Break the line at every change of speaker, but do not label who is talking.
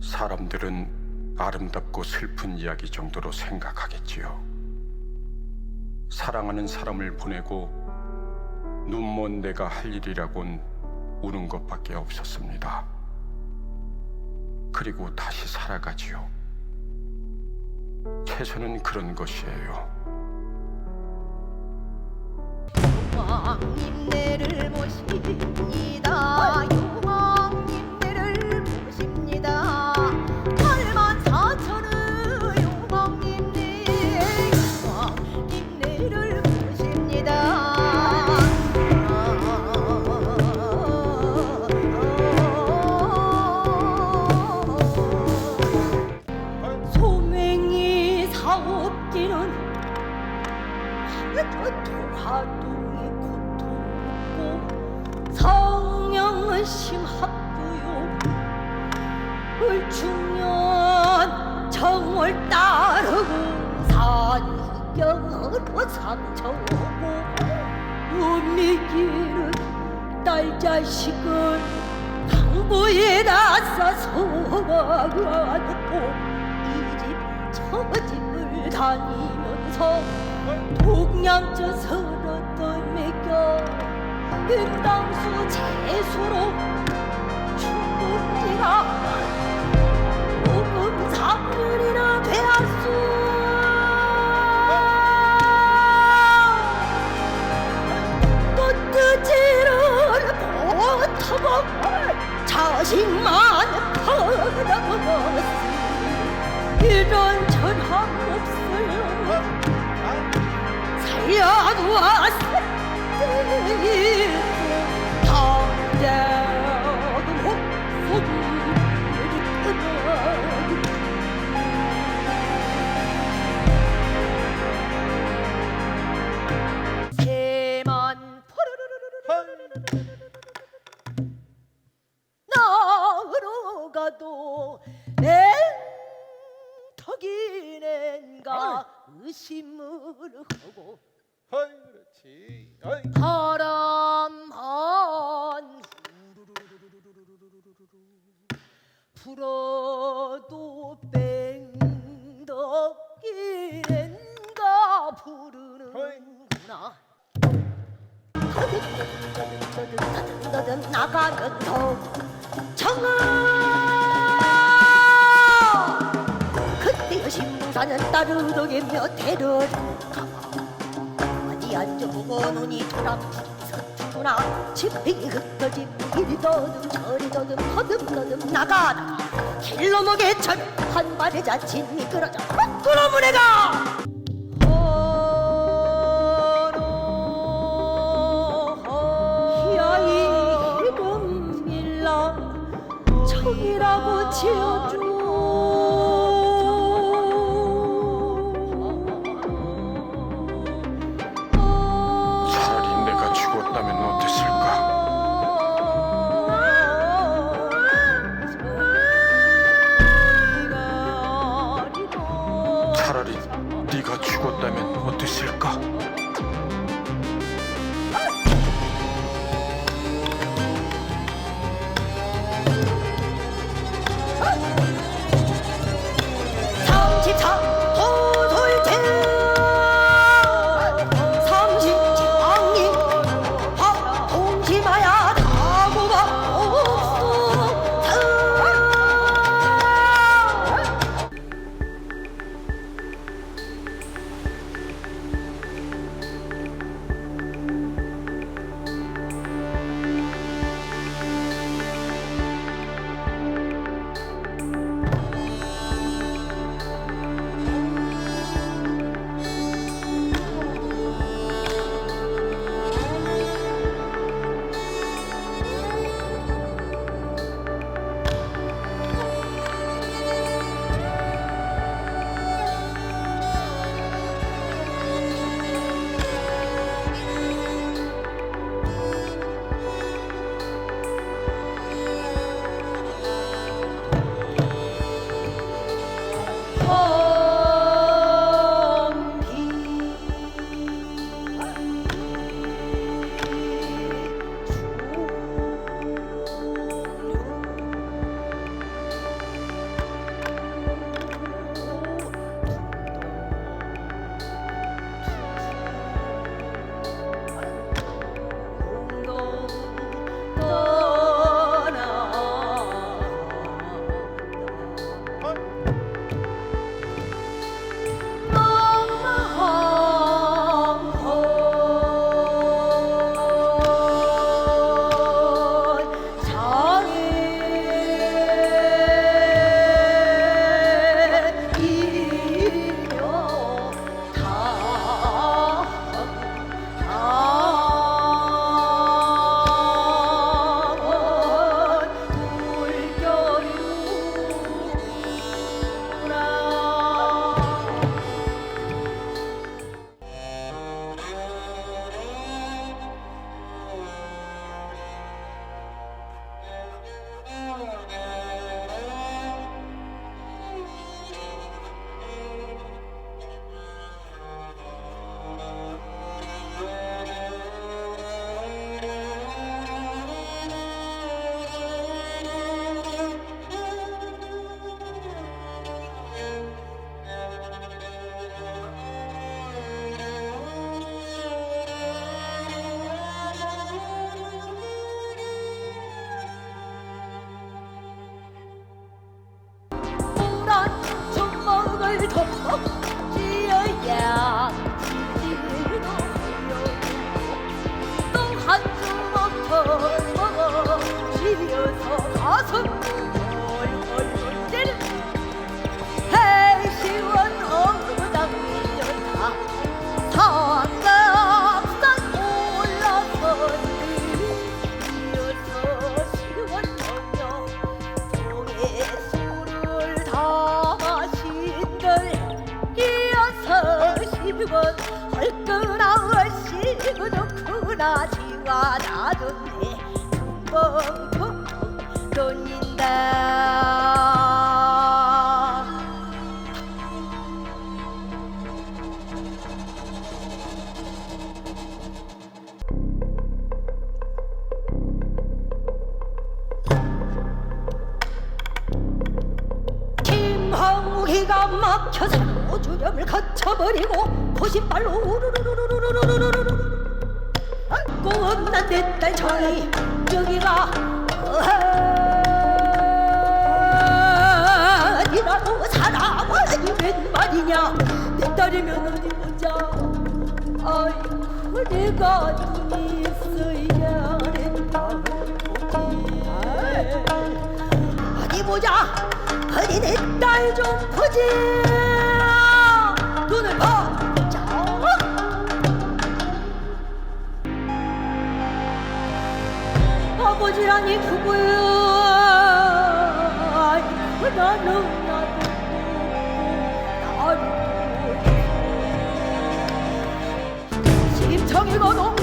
사람들은 아름답고 슬픈 이야기 정도로 생각하겠지요. 사랑하는 사람을 보내고 눈먼 내가 할 일이라곤 우는 것밖에 없었습니다. 그리고 다시 살아가지요. 최소는 그런 것이에요.
용왕님 내를 모십니다 도화동의 고통고 성령은 심합부요. 을중년 정월 따르고 산경으로 상처오고 음미기는 딸 자식은 강보에다 싸서가놓고 이집 저 집을 다니면서 동양저 서러던 매겨. 은당수 채수로 죽은지가 오금 사흘이나 되었소. 또 뜨지를 못하고 자식만 퍼다먹었으니 이런 전함 가도 낸턱이낸가 의심을 하고
어이 그렇지. 어이
바람한 불어도 뺑덕이낸가 부르는구나. 나가는 더 청아. 그때 신부사는 따르덕이며 대를 어 디 앉아보고 눈이 돌아서구나 집행이 흩어진 이리더듬 저리더듬 허듬더듬 나가다가 길로 먹에 절한 발에 자칫 미끄러져 거꾸로 문에가 한 주먹 더 먹어 지어서 가서 지와 나돈네. 퉁퉁퉁 돌린다. 김항우기가 막혀서 오주렴을 거쳐버리고 고신발로 우르르르르르르르르르 르 꼬없는 내딸 저리 여기가 아니라고 사람아니 웬 말이냐. 내 딸이면 어디 보자. 아이고 내가 눈이 있어야 했다. 어디? 보자. 어디 내딸 좀 보지 눈을 보 고지란이 구구야 나는 나도 나도 심청이 거도